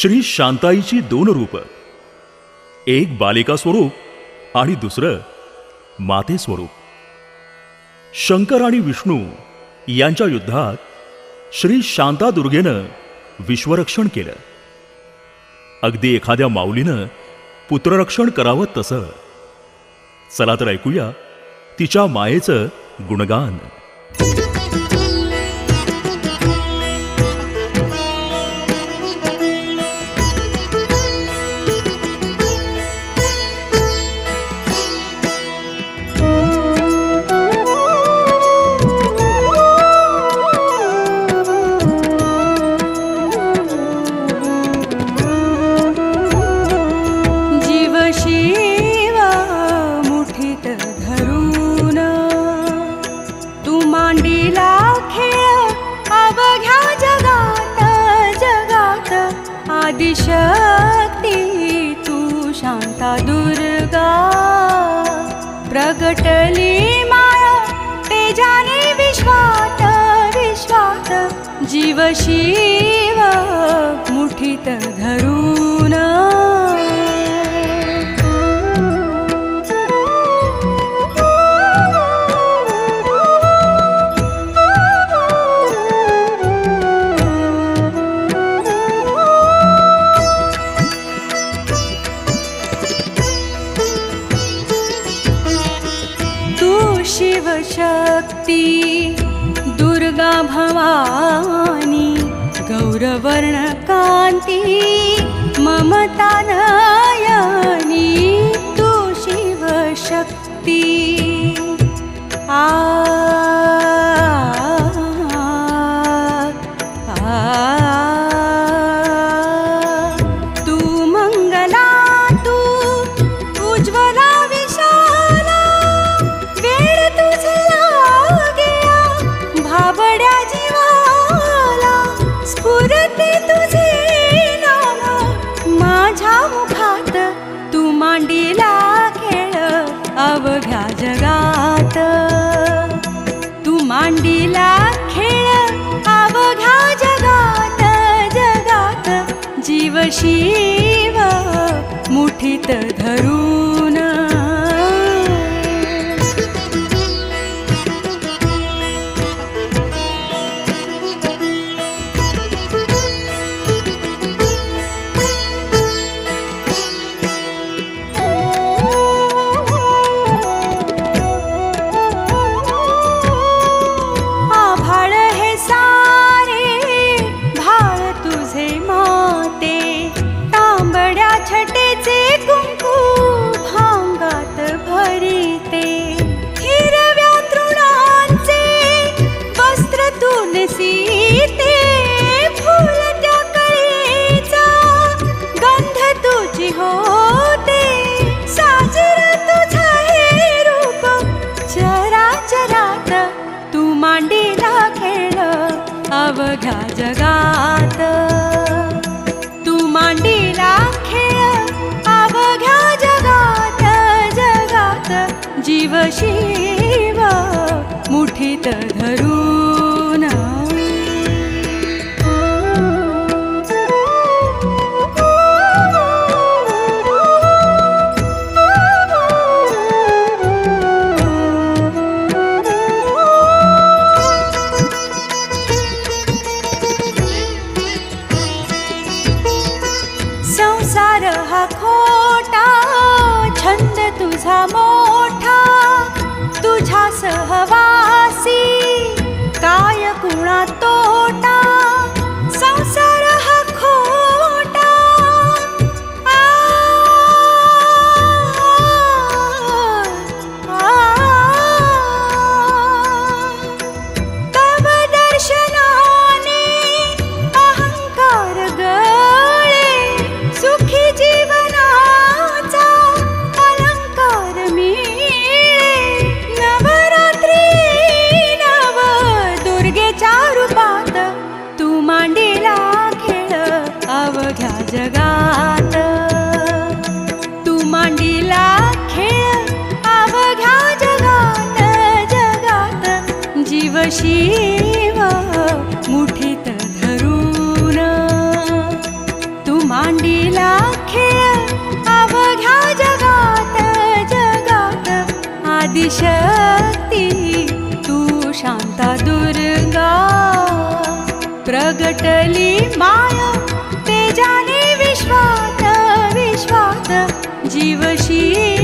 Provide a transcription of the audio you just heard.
श्री शांताईची दोन रूप. एक बालिका स्वरूप आणि दुसरं माते स्वरूप. शंकर आणि विष्णू यांच्या युद्धात श्री शांतादुर्गेनं विश्वरक्षण केलं. अगदी एखाद्या माऊलीनं पुत्ररक्षण करावं तसं. चला तर ऐकूया तिच्या मायेचं गुणगान. शक्ती तू शांता दुर्गा. प्रगटली माया तेजाने विश्वात विश्वात. जीव शिव मुठीत शिवशक्ती दुर्गा भवानी गौरवर्ण कांती ममता नयनी तू शिवशक्ती। आ आ तिला खेळ अवघ्या जगात. तू मांडीला खेळ अवघ्या जगात जगात जीवशिव मुठीत धरू अवघ्या जगात. तू मांडीला खेळ अवघ्या जगात जगात जीव शिव मुठीत धरू तुझ्या मांडीला खेळ अवघ्या जगात जगात. जीवशी शिव मुठीत धरून. तू मांडीला खेळ अवघ्या जगात जगात. आदिशक्ती तू शांता दुर्गा. प्रगटली माया तेजा जीवशी